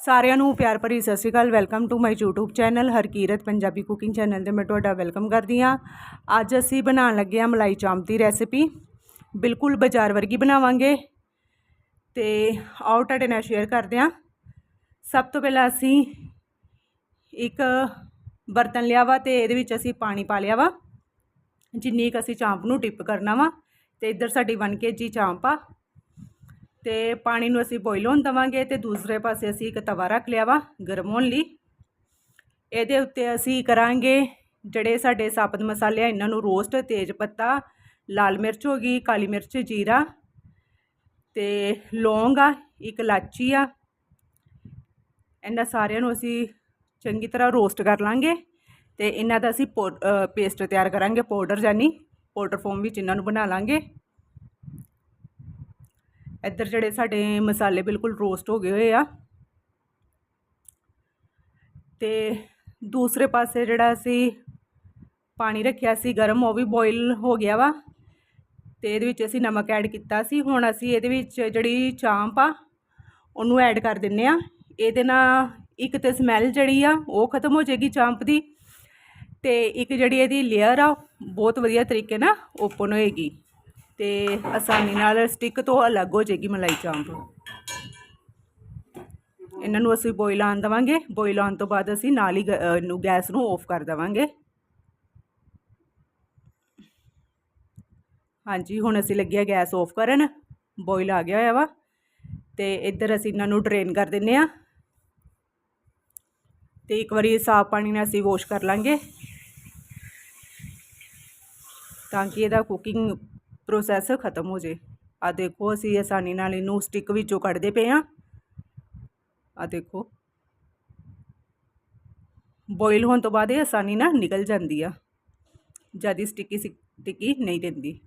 ਸਾਰਿਆਂ ਨੂੰ ਪਿਆਰ ਭਰੀ ਸਤਿ ਸ਼੍ਰੀ ਅਕਾਲ welcome to my YouTube channel Harkirat Punjabi cooking channel ਤੇ ਮੈਂ ਤੁਹਾਡਾ ਵੈਲਕਮ ਕਰਦੀ ਹਾਂ। ਅੱਜ ਅਸੀਂ ਬਣਾਉਣ ਲੱਗੇ ਹਾਂ ਮਲਾਈ ਚਾਂਪ ਦੀ ਰੈਸਿਪੀ ਬਿਲਕੁਲ ਬਾਜ਼ਾਰ ਵਰਗੀ ਬਣਾਵਾਂਗੇ। ਤੇ ਆਓ ਤੁਹਾਡੇ ਨਾਲ ਸ਼ੇਅਰ ਕਰਦੇ ਹਾਂ। ਸਭ ਤੋਂ ਪਹਿਲਾਂ ਅਸੀਂ ਇੱਕ ਬਰਤਨ ਲਿਆ ਵਾ ਤੇ ਇਹਦੇ ਵਿੱਚ ਅਸੀਂ ਪਾਣੀ ਪਾ ਲਿਆ ਵਾ। ਜਿੰਨੀ ਕੁ ਅਸੀਂ ਚਾਂਪ ਨੂੰ ਟਿਪ ਕਰਨਾ ਵਾ ਤੇ ਇੱਧਰ ਸਾਡੀ 1 ਕੇਜੀ ਚਾਂਪ ਆ। ਤੇ ਪਾਣੀ ਨੂੰ ਅਸੀਂ ਬੋਇਲ ਹੋਣ ਦਵਾਂਗੇ ਤੇ ਦੂਸਰੇ ਪਾਸੇ ਅਸੀਂ ਇੱਕ ਤਵਾ ਰੱਖ ਲਿਆ ਵਾ, ਗਰਮ ਹੋਣ ਲਈ। ਇਹਦੇ ਉੱਤੇ ਅਸੀਂ ਕਰਾਂਗੇ ਜਿਹੜੇ ਸਾਡੇ ਸਾਬਤ ਮਸਾਲੇ ਆ, ਇਹਨਾਂ ਨੂੰ ਰੋਸਟ ਤੇਜ ਪੱਤਾ, ਲਾਲ ਮਿਰਚ ਹੋ ਗਈ, ਕਾਲੀ ਮਿਰਚ, ਜੀਰਾ ਤੇ ਲੌਂਗ ਆ, ਇੱਕ ਇਲਾਚੀ ਆ। ਇਹਨਾਂ ਸਾਰਿਆਂ ਨੂੰ ਅਸੀਂ ਚੰਗੀ ਤਰ੍ਹਾਂ ਰੋਸਟ ਕਰ ਲਾਂਗੇ ਤੇ ਇਹਨਾਂ ਦਾ ਅਸੀਂ ਪੇਸਟ ਤਿਆਰ ਕਰਾਂਗੇ ਪਾਊਡਰ ਜਾਨੀ ਪਾਊਡਰ ਫੋਮ ਵਿੱਚ ਇਹਨਾਂ ਨੂੰ ਬਣਾ ਲਾਂਗੇ। ਇੱਧਰ ਜਿਹੜੇ ਸਾਡੇ ਮਸਾਲੇ ਬਿਲਕੁਲ ਰੋਸਟ ਹੋ ਗਏ ਹੋਏ ਆ। ਤੇ ਦੂਸਰੇ ਪਾਸੇ ਜਿਹੜਾ ਅਸੀਂ ਪਾਣੀ ਰੱਖਿਆ ਸੀ ਗਰਮ, ਉਹ ਵੀ ਬੋਇਲ ਹੋ ਗਿਆ ਵਾ। ਤੇ ਇਹਦੇ ਵਿੱਚ ਅਸੀਂ ਨਮਕ ਐਡ ਕੀਤਾ ਸੀ। ਹੁਣ ਅਸੀਂ ਇਹਦੇ ਵਿੱਚ ਜਿਹੜੀ ਚਾਂਪ ਆ, ਉਹਨੂੰ ਐਡ ਕਰ ਦਿੰਨੇ ਆ। ਇਹਦੇ ਨਾਲ ਇੱਕ ਤੇ ਸਮੈਲ ਜਿਹੜੀ ਆ, ਉਹ ਖਤਮ ਹੋ ਜਾਏਗੀ ਚਾਂਪ ਦੀ। ਤੇ ਇੱਕ ਜਿਹੜੀ ਇਹਦੀ ਲੇਅਰ ਆ ਬਹੁਤ ਵਧੀਆ ਤਰੀਕੇ ਨਾਲ ਓਪਨ ਹੋਏਗੀ। ਤੇ ਆਸਾਨੀ ਨਾਲ ਸਟਿਕ ਤੋਂ ਅਲੱਗ ਹੋ ਜਾਏਗੀ ਮਲਾਈ ਚਾਂਪ। ਇਹਨਾਂ ਨੂੰ ਅਸੀਂ ਬੋਇਲ ਆਉਣ ਦਵਾਂਗੇ। ਬੋਇਲ ਆਉਣ ਤੋਂ ਬਾਅਦ ਅਸੀਂ ਨਾਲ ਹੀ ਇਹਨੂੰ ਗੈਸ ਨੂੰ ਆਫ ਕਰ ਦਵਾਂਗੇ। ਹਾਂਜੀ, ਹੁਣ ਅਸੀਂ ਲੱਗਿਆ ਗੈਸ ਆਫ ਕਰਨ। ਬੋਇਲ ਆ ਗਿਆ ਹੋਇਆ ਵਾ। ਤੇ ਇੱਧਰ ਅਸੀਂ ਇਹਨਾਂ ਨੂੰ ਡਰੇਨ ਕਰ ਦਿੰਨੇ ਆ। ਤੇ ਇੱਕ ਵਾਰੀ ਸਾਫ਼ ਪਾਣੀ ਨਾਲ ਅਸੀਂ ਵਾਸ਼ ਕਰ ਲਾਂਗੇ। ਤਾਂ ਕਿ ਇਹਦਾ ਕੁਕਿੰਗ ਪ੍ਰੋਸੈਸ ਖਤਮ ਹੋ ਜੇ। ਆ ਦੇਖੋ, ਅਸੀਂ ਆਸਾਨੀ ਨਾਲ ਇਹਨੂੰ ਸਟਿਕ ਵਿੱਚੋਂ ਕੱਢਦੇ ਪਏ ਆ ਆ ਦੇਖੋ। ਬੋਇਲ ਹੋਣ ਤੋਂ ਬਾਅਦ ਇਹ ਆਸਾਨੀ ਨਾਲ ਨਿਕਲ ਜਾਂਦੀ ਆ। ਜ਼ਿਆਦਾ ਸਟਿਕੀ ਸਟਿਕੀ ਨਹੀਂ ਦਿੰਦੀ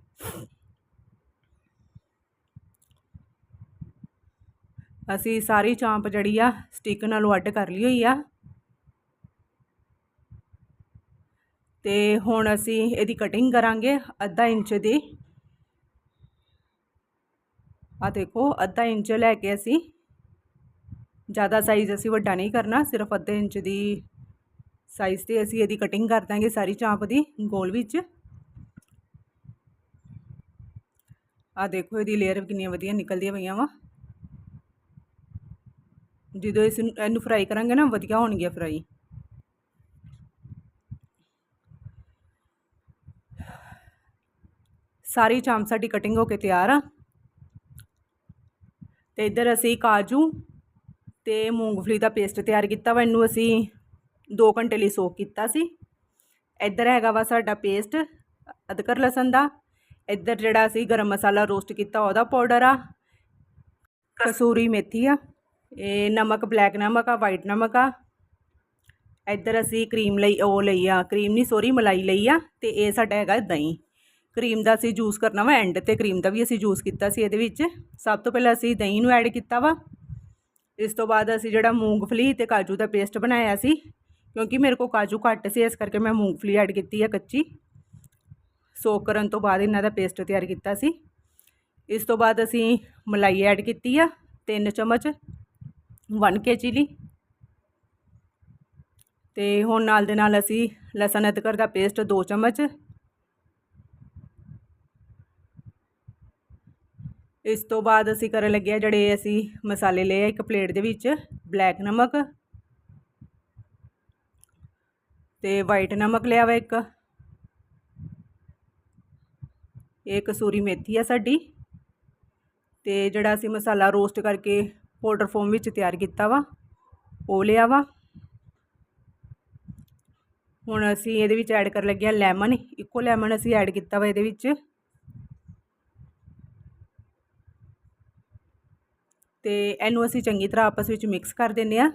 ਅਸੀਂ ਸਾਰੀ ਚਾਂਪ ਜਿਹੜੀ ਆ ਸਟਿਕ ਨਾਲੋਂ ਅੱਡ ਕਰ ਲਈ ਹੋਈ ਆ। ਤੇ ਹੁਣ ਅਸੀਂ ਇਹਦੀ ਕਟਿੰਗ ਕਰਾਂਗੇ, ਅੱਧਾ ਇੰਚ ਦੀ। ਆ ਦੇਖੋ, ਅੱਧਾ ਇੰਚ ਲੈ ਕੇ ਅਸੀਂ ਜ਼ਿਆਦਾ ਸਾਈਜ਼ ਅਸੀਂ ਵੱਡਾ ਨਹੀਂ ਕਰਨਾ, ਸਿਰਫ ਅੱਧੇ ਇੰਚ ਦੀ ਸਾਈਜ਼ ਤੇ ਅਸੀਂ ਇਹਦੀ ਕਟਿੰਗ ਕਰ ਦਾਂਗੇ ਸਾਰੀ ਚਾਂਪ ਦੀ ਗੋਲ ਵਿੱਚ। ਆ ਦੇਖੋ, ਇਹਦੀ ਲੇਅਰ ਕਿੰਨੀਆਂ ਵਧੀਆ ਨਿਕਲਦੀਆਂ ਪਈਆਂ ਵਾ। ਜਦੋਂ ਇਸ ਇਹਨੂੰ ਫਰਾਈ ਕਰਾਂਗੇ ਨਾ, ਵਧੀਆ ਹੋਣਗੀਆਂ ਫਰਾਈ ਸਾਰੀ ਚਾਂਪ ਸਾਡੀ ਕਟਿੰਗ ਹੋ ਕੇ ਤਿਆਰ ਆ। ਤੇ ਇੱਧਰ ਅਸੀਂ ਕਾਜੂ ਤੇ ਮੂੰਗਫਲੀ ਦਾ ਪੇਸਟ ਤਿਆਰ ਕੀਤਾ ਵਾ। ਇਹਨੂੰ ਅਸੀਂ 2 ਘੰਟੇ ਲਈ ਸੋਕ ਕੀਤਾ ਸੀ। ਇੱਧਰ ਹੈਗਾ ਵਾ ਸਾਡਾ ਪੇਸਟ, ਅਦਰਕ ਲਸਣ ਦਾ। ਇੱਧਰ ਜਿਹੜਾ ਅਸੀਂ ਗਰਮ ਮਸਾਲਾ ਰੋਸਟ ਕੀਤਾ ਉਹਦਾ ਪਾਊਡਰ ਆ। ਕਸੂਰੀ ਮੇਥੀ ਆ। ਇਹ ਨਮਕ ਬਲੈਕ ਨਮਕ ਆ ਵਾਈਟ ਨਮਕ ਆ। ਇੱਧਰ ਅਸੀਂ ਕਰੀਮ ਲਈ ਉਹ ਲਈ ਆ। ਕਰੀਮ ਨਹੀਂ ਸੋਰੀ ਮਲਾਈ ਲਈ ਆ। ਤੇ ਇਹ ਸਾਡਾ ਹੈਗਾ ਦਹੀਂ। ਕਰੀਮ ਦਾ ਅਸੀਂ ਜੂਸ ਕਰਨਾ ਵਾ ਐਂਡ ਤੇ ਕਰੀਮ ਦਾ ਵੀ ਅਸੀਂ ਜੂਸ ਕੀਤਾ ਸੀ ਇਹਦੇ ਵਿੱਚ। ਸਭ ਤੋਂ ਪਹਿਲਾਂ ਅਸੀਂ ਦਹੀਂ ਨੂੰ ਐਡ ਕੀਤਾ ਵਾ। ਇਸ ਤੋਂ ਬਾਅਦ ਅਸੀਂ ਜਿਹੜਾ ਮੂੰਗਫਲੀ ਤੇ ਕਾਜੂ ਦਾ ਪੇਸਟ ਬਣਾਇਆ ਸੀ, ਕਿਉਂਕਿ ਮੇਰੇ ਕੋਲ ਕਾਜੂ ਘੱਟ ਸੀ, ਇਸ ਕਰਕੇ ਮੈਂ ਮੂੰਗਫਲੀ ਐਡ ਕੀਤੀ ਆ ਕੱਚੀ। ਸੋਕ ਕਰਨ ਤੋਂ ਬਾਅਦ ਇਹਨਾਂ ਦਾ ਪੇਸਟ ਤਿਆਰ ਕੀਤਾ ਸੀ। ਇਸ ਤੋਂ ਬਾਅਦ ਅਸੀਂ ਮਲਾਈ ਐਡ ਕੀਤੀ ਆ 3 ਚਮਚ 1 ਕੇ ਲਈ ਤੇ ਹੁਣ ਨਾਲ ਦੇ ਨਾਲ ਅਸੀਂ ਲਸਣ ਅਦਰਕ ਦਾ ਪੇਸਟ 2 ਚਮਚ ਇਸ ਤੋਂ ਬਾਅਦ ਅਸੀਂ ਕਰਨ ਲੱਗੇ ਆ ਜਿਹੜੇ ਅਸੀਂ ਮਸਾਲੇ ਲਏ ਆ ਇੱਕ ਪਲੇਟ ਦੇ ਵਿੱਚ, ਬਲੈਕ ਨਮਕ ਤੇ ਵਾਈਟ ਨਮਕ ਲਿਆ ਵਾ ਇੱਕ। ਇਹ ਕਸੂਰੀ ਮੇਥੀ ਆ ਸਾਡੀ ਤੇ ਜਿਹੜਾ ਅਸੀਂ ਮਸਾਲਾ ਰੋਸਟ ਕਰਕੇ ਪਾਊਡਰ ਫਾਰਮ ਵਿੱਚ ਤਿਆਰ ਕੀਤਾ ਵਾ, ਉਹ ਲਿਆ ਵਾ। ਹੁਣ ਅਸੀਂ ਇਹਦੇ ਵਿੱਚ ਐਡ ਕਰਨ ਲੱਗੇ ਆ ਲੈਮਨ ਇੱਕੋ ਲੈਮਨ ਅਸੀਂ ਐਡ ਕੀਤਾ ਵਾ ਇਹਦੇ ਵਿੱਚ। ਤੇ ਇਹਨੂੰ ਅਸੀਂ ਚੰਗੀ ਤਰ੍ਹਾਂ ਆਪਸ ਵਿੱਚ ਮਿਕਸ ਕਰ ਦਿੰਨੇ ਆ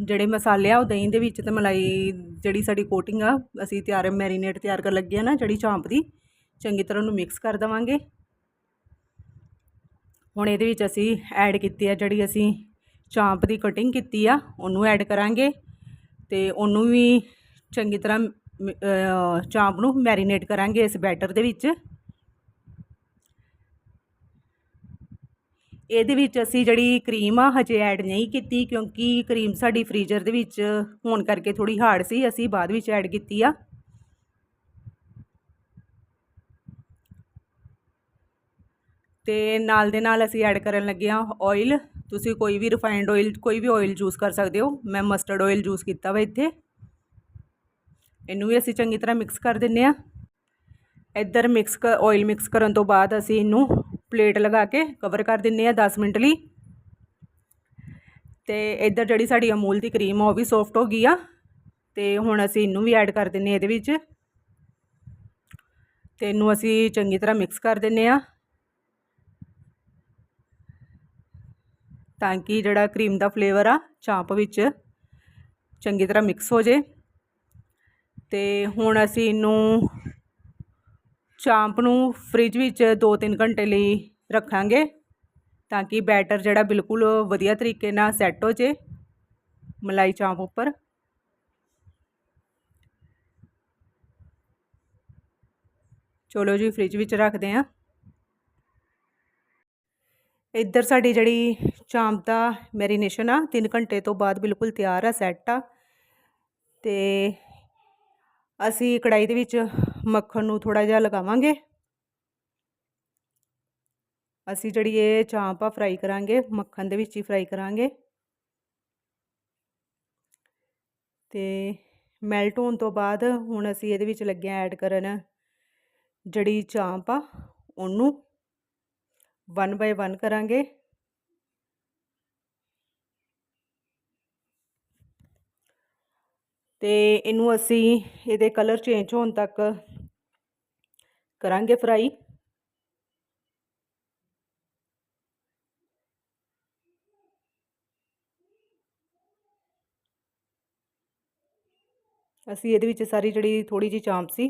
ਜਿਹੜੇ ਮਸਾਲੇ ਆ ਉਹ ਦਹੀਂ ਦੇ ਵਿੱਚ ਤੇ ਮਲਾਈ ਜਿਹੜੀ ਸਾਡੀ ਕੋਟਿੰਗ ਆ, ਅਸੀਂ ਤਿਆਰ ਮੈਰੀਨੇਟ ਤਿਆਰ ਕਰਨ ਲੱਗੇ ਆ ਨਾ ਜਿਹੜੀ ਚਾਂਪ ਦੀ, ਚੰਗੀ ਤਰ੍ਹਾਂ ਉਹਨੂੰ ਮਿਕਸ ਕਰ ਦਵਾਂਗੇ। ਹੁਣ ਇਹਦੇ ਵਿੱਚ ਅਸੀਂ ਐਡ ਕੀਤੀ ਆ ਜਿਹੜੀ ਅਸੀਂ ਚਾਂਪ ਦੀ ਕਟਿੰਗ ਕੀਤੀ ਆ, ਉਹਨੂੰ ਐਡ ਕਰਾਂਗੇ ਤੇ ਉਹਨੂੰ ਵੀ ਚੰਗੀ ਤਰ੍ਹਾਂ ਚਾਂਪ ਨੂੰ ਮੈਰੀਨੇਟ ਕਰਾਂਗੇ ਇਸ ਬੈਟਰ ਦੇ ਵਿੱਚ। ਇਹਦੇ ਵਿੱਚ ਅਸੀਂ ਜਿਹੜੀ ਕਰੀਮ ਆ ਹਜੇ ਐਡ ਨਹੀਂ ਕੀਤੀ ਕਿਉਂਕਿ ਕਰੀਮ ਸਾਡੀ ਫ੍ਰੀਜ਼ਰ ਦੇ ਵਿੱਚ ਹੋਣ ਕਰਕੇ ਥੋੜੀ ਹਾਰਡ ਸੀ, ਅਸੀਂ ਬਾਅਦ ਵਿੱਚ ਐਡ ਕੀਤੀ ਆ। ਤੇ ਨਾਲ ਦੇ ਨਾਲ ਅਸੀਂ ਐਡ ਕਰਨ ਲੱਗੇ ਆ ਆਇਲ ਤੁਸੀਂ ਕੋਈ ਵੀ ਰਿਫਾਈਨਡ ਆਇਲ ਕੋਈ ਵੀ ਆਇਲ ਯੂਜ਼ ਕਰ ਸਕਦੇ ਹੋ। ਮੈਂ ਮਸਟਰਡ ਆਇਲ ਯੂਜ਼ ਕੀਤਾ ਵਾ ਇੱਥੇ। ਇਹਨੂੰ ਵੀ ਅਸੀਂ ਚੰਗੀ ਤਰ੍ਹਾਂ ਮਿਕਸ ਕਰ ਦਿੰਨੇ ਆ। ਇੱਧਰ ਮਿਕਸ ਆਇਲ ਮਿਕਸ ਕਰਨ ਤੋਂ ਬਾਅਦ ਅਸੀਂ ਇਹਨੂੰ ਪਲੇਟ ਲਗਾ ਕੇ ਕਵਰ ਕਰ ਦਿੰਨੇ ਆ 10 ਮਿੰਟ ਲਈ। ਤੇ ਇੱਧਰ ਜਿਹੜੀ ਸਾਡੀ ਅਮੂਲ ਦੀ ਕਰੀਮ ਆ, ਉਹ ਵੀ ਸੌਫਟ ਹੋ ਗਈ ਆ। ਤੇ ਹੁਣ ਅਸੀਂ ਇਹਨੂੰ ਵੀ ਐਡ ਕਰ ਦਿੰਨੇ ਇਹਦੇ ਵਿੱਚ। ਤੇ ਇਹਨੂੰ ਅਸੀਂ ਚੰਗੀ ਤਰ੍ਹਾਂ ਮਿਕਸ ਕਰ ਦਿੰਨੇ ਆ। ਤਾਂ ਕਿ ਜਿਹੜਾ ਕਰੀਮ ਦਾ ਫਲੇਵਰ ਆ, ਚਾਂਪ ਵਿੱਚ ਚੰਗੀ ਤਰ੍ਹਾਂ ਮਿਕਸ ਹੋ ਜੇ। ਤੇ ਹੁਣ ਅਸੀਂ ਇਹਨੂੰ ਚਾਂਪ ਨੂੰ ਫ੍ਰਿਜ ਵਿੱਚ 2-3 ਘੰਟੇ ਲਈ ਰੱਖਾਂਗੇ ਤਾਂ ਕਿ ਬੈਟਰ ਜਿਹੜਾ ਬਿਲਕੁਲ ਵਧੀਆ ਤਰੀਕੇ ਨਾਲ ਸੈੱਟ ਹੋ ਜੇ ਮਲਾਈ ਚਾਂਪ ਉੱਪਰ। ਚਲੋ ਜੀ, ਫ੍ਰਿਜ ਵਿੱਚ ਰੱਖਦੇ ਆਂ ਇੱਧਰ ਸਾਡੀ ਜਿਹੜੀ ਚਾਂਪ ਦਾ ਮੈਰੀਨੇਸ਼ਨ ਆ 3 ਘੰਟੇ ਤੋਂ ਬਾਅਦ ਬਿਲਕੁਲ ਤਿਆਰ ਆ, ਸੈੱਟ ਆ। ਤੇ ਅਸੀਂ ਕੜਾਈ ਦੇ ਵਿੱਚ ਮੱਖਣ ਨੂੰ ਥੋੜਾ ਜਿਹਾ ਲਗਾਵਾਂਗੇ। ਅਸੀਂ ਜਿਹੜੀ ਇਹ ਚਾਂਪ ਆ ਫਰਾਈ ਕਰਾਂਗੇ, ਮੱਖਣ ਦੇ ਵਿੱਚ ਹੀ ਫਰਾਈ ਕਰਾਂਗੇ। ਤੇ ਮੈਲਟ ਹੋਣ ਤੋਂ ਬਾਅਦ ਹੁਣ ਅਸੀਂ ਇਹਦੇ ਵਿੱਚ ਲੱਗਿਆ ਐਡ ਕਰਨ ਜਿਹੜੀ ਚਾਂਪ ਆ ਉਹਨੂੰ ਵਨ ਬਾਈ ਵਨ ਕਰਾਂਗੇ। ਤੇ ਇਹਨੂੰ ਅਸੀਂ ਇਹਦੇ ਕਲਰ ਚੇਂਜ ਹੋਣ ਤੱਕ ਕਰਾਂਗੇ ਫਰਾਈ। ਅਸੀਂ ਇਹਦੇ ਵਿੱਚ ਸਾਰੀ ਜਿਹੜੀ ਥੋੜੀ ਜਿਹੀ ਚਾਂਪ ਸੀ,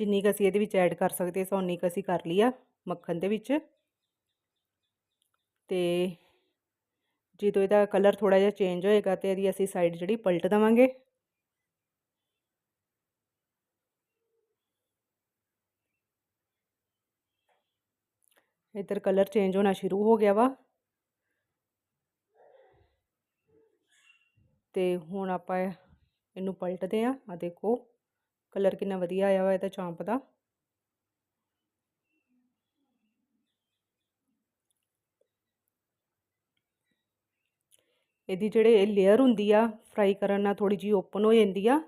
ਜਿੰਨੀ ਕ ਅਸੀਂ ਇਹਦੇ ਵਿੱਚ ਐਡ ਕਰ ਸਕਦੇ ਸਾਂ ਉਨੀ ਕ ਅਸੀਂ ਕਰ ਲਈ ਆ ਮੱਖਣ ਦੇ ਵਿੱਚ। ਤੇ ਜਦੋਂ ਇਹਦਾ ਕਲਰ ਥੋੜਾ ਜਿਹਾ ਚੇਂਜ ਹੋਏਗਾ ਤੇ ਇਹਦੀ ਅਸੀਂ ਸਾਈਡ ਜਿਹੜੀ ਪਲਟ ਦਵਾਂਗੇ। ਇੱਧਰ ਕਲਰ ਚੇਂਜ ਹੋਣਾ ਸ਼ੁਰੂ ਹੋ ਗਿਆ ਵਾ। ਤੇ ਹੁਣ ਆਪਾਂ ਇਹਨੂੰ ਪਲਟਦੇ ਆ ਆ ਦੇਖੋ ਕਲਰ ਕਿੰਨਾ ਵਧੀਆ ਆਇਆ ਵਾ ਇਹਦਾ ਚਾਂਪ ਦਾ। ਇਹਦੀ ਜਿਹੜੇ ਇਹ ਲੇਅਰ ਹੁੰਦੀ ਆ ਫਰਾਈ ਕਰਨ ਨਾਲ ਥੋੜੀ ਜੀ ਓਪਨ ਹੋ ਜਾਂਦੀ ਆ।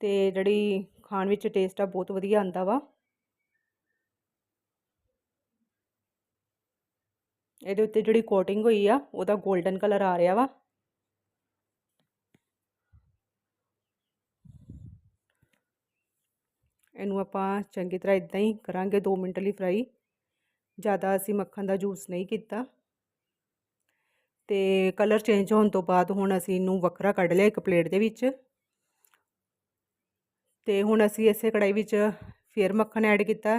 ਤੇ ਜਿਹੜੀ ਖਾਣ ਵਿੱਚ ਟੇਸਟ ਆ, ਬਹੁਤ ਵਧੀਆ ਆਂਦਾ ਵਾ। ਇਹਦੇ ਉੱਤੇ ਜਿਹੜੀ ਕੋਟਿੰਗ ਹੋਈ ਆ, ਉਹਦਾ 골ਡਨ ਕਲਰ ਆ ਰਿਹਾ ਵਾ। ਇਹਨੂੰ ਆਪਾਂ ਚੰਗੀ ਤਰ੍ਹਾਂ ਇਦਾਂ ਹੀ ਕਰਾਂਗੇ 2 ਮਿੰਟ ਲਈ ਫਰਾਈ ਜ਼ਿਆਦਾ ਅਸੀਂ ਮੱਖਣ ਦਾ ਜੂਸ ਨਹੀਂ ਕੀਤਾ। ਤੇ ਕਲਰ ਚੇਂਜ ਹੋਣ ਤੋਂ ਬਾਅਦ ਹੁਣ ਅਸੀਂ ਇਹਨੂੰ ਵੱਖਰਾ ਕੱਢ ਲਿਆ ਇੱਕ ਪਲੇਟ ਦੇ ਵਿੱਚ। ਤੇ ਹੁਣ ਅਸੀਂ ਇਸੇ ਕੜਾਈ ਵਿੱਚ ਫਿਰ ਮੱਖਣ ਐਡ ਕੀਤਾ।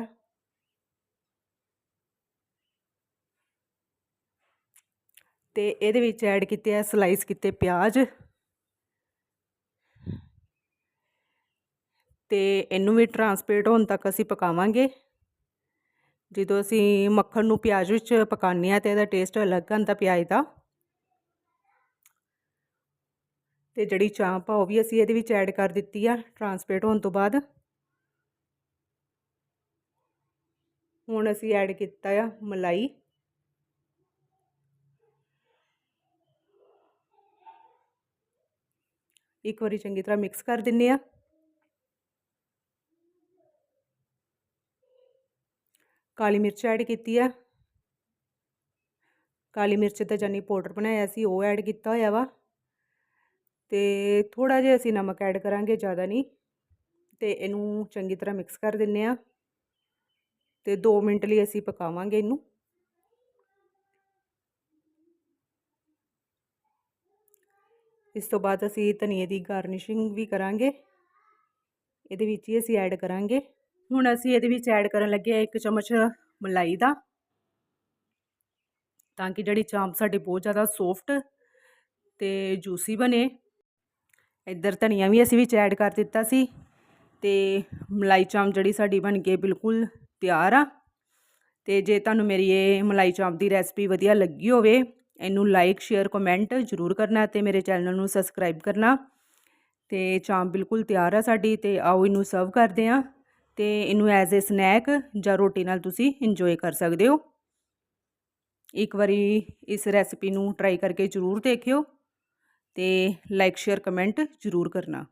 ਤੇ ਇਹਦੇ ਵਿੱਚ ਐਡ ਕੀਤੇ ਆ ਸਲਾਈਸ ਕੀਤੇ ਪਿਆਜ਼। ਤੇ ਇਹਨੂੰ ਵੀ ਟਰਾਂਸਪੇਰੈਂਟ ਹੋਣ ਤੱਕ ਅਸੀਂ ਪਕਾਵਾਂਗੇ। ਜਦੋਂ ਅਸੀਂ ਮੱਖਣ ਨੂੰ ਪਿਆਜ਼ ਵਿੱਚ ਪਕਾਉਂਦੇ ਆ ਤੇ ਇਹਦਾ ਟੇਸਟ ਅਲੱਗ ਆਉਂਦਾ ਪਿਆਜ਼ ਦਾ। ਤੇ ਜਿਹੜੀ ਚਾਂਪ ਆ, ਉਹ ਵੀ ਅਸੀਂ ਇਹਦੇ ਵਿੱਚ ਐਡ ਕਰ ਦਿੱਤੀ ਆ ਟਰਾਂਸਪੇਰੈਂਟ ਹੋਣ ਤੋਂ ਬਾਅਦ। ਹੁਣ ਅਸੀਂ ਐਡ ਕੀਤਾ ਆ ਮਲਾਈ। ਇੱਕ ਵਾਰੀ ਚੰਗੀ ਤਰ੍ਹਾਂ ਮਿਕਸ ਕਰ ਦਿੰਨੇ ਆ ਕਾਲੀ ਮਿਰਚ ਐਡ ਕੀਤੀ ਆ। ਕਾਲੀ ਮਿਰਚ ਦਾ ਜਾਨੀ ਪਾਊਡਰ ਬਣਾਇਆ ਸੀ, ਉਹ ਐਡ ਕੀਤਾ ਹੋਇਆ ਵਾ। ਤੇ ਥੋੜਾ ਜਿਹਾ ਅਸੀਂ ਨਮਕ ਐਡ ਕਰਾਂਗੇ, ਜ਼ਿਆਦਾ ਨਹੀਂ। ਤੇ ਇਹਨੂੰ ਚੰਗੀ ਤਰ੍ਹਾਂ ਮਿਕਸ ਕਰ ਦਿੰਨੇ ਆ ਤੇ 2 ਮਿੰਟ ਲਈ ਅਸੀਂ ਪਕਾਵਾਂਗੇ ਇਹਨੂੰ। ਇਸ ਤੋਂ ਬਾਅਦ ਅਸੀਂ ਧਨੀਏ ਦੀ ਗਾਰਨਿਸ਼ਿੰਗ ਵੀ ਕਰਾਂਗੇ। ਇਹਦੇ ਵਿੱਚ ਹੀ ਅਸੀਂ ਐਡ ਕਰਾਂਗੇ। ਹੁਣ ਅਸੀਂ ਇਹਦੇ ਵਿੱਚ ਐਡ ਕਰਨ ਲੱਗੇ ਆ ਇੱਕ ਚਮਚ ਮਲਾਈ ਦਾ, ਤਾਂ ਕਿ ਜਿਹੜੀ ਚਾਂਪ ਸਾਡੀ ਬਹੁਤ ਜ਼ਿਆਦਾ ਸੌਫਟ ਤੇ ਜੂਸੀ ਬਣੇ। ਇੱਧਰ ਧਨੀਆ ਵੀ ਅਸੀਂ ਵਿੱਚ ਐਡ ਕਰ ਦਿੱਤਾ ਸੀ ਤੇ ਮਲਾਈ ਚਾਂਪ ਜਿਹੜੀ ਸਾਡੀ ਬਣ ਕੇ ਬਿਲਕੁਲ ਤਿਆਰ ਆ। ਤੇ ਜੇ ਤੁਹਾਨੂੰ ਮੇਰੀ ਇਹ ਮਲਾਈ ਚਾਂਪ ਦੀ ਰੈਸਪੀ ਵਧੀਆ ਲੱਗੀ ਹੋਵੇ ਇਹਨੂੰ ਲਾਈਕ ਸ਼ੇਅਰ ਕਮੈਂਟ ਜ਼ਰੂਰ ਕਰਨਾ ਤੇ ਮੇਰੇ ਚੈਨਲ ਨੂੰ ਸਬਸਕ੍ਰਾਈਬ ਕਰਨਾ। ਤੇ ਚਾਂਪ ਬਿਲਕੁਲ ਤਿਆਰ ਆ ਸਾਡੀ ਤੇ ਆਓ ਇਹਨੂੰ ਸਰਵ ਕਰਦੇ ਆ ਤੇ ਇਹਨੂੰ ਐਜ਼ ਅ ਸਨੈਕ ਜਾਂ ਰੋਟੀ ਨਾਲ ਤੁਸੀਂ ਇੰਜੋਏ ਕਰ ਸਕਦੇ ਹੋ। ਇੱਕ ਵਾਰੀ ਇਸ ਰੈਸਪੀ ਨੂੰ ਟਰਾਈ ਕਰਕੇ ਜ਼ਰੂਰ ਦੇਖਿਓ ਤੇ ਲਾਈਕ ਸ਼ੇਅਰ ਕਮੈਂਟ ਜ਼ਰੂਰ ਕਰਨਾ।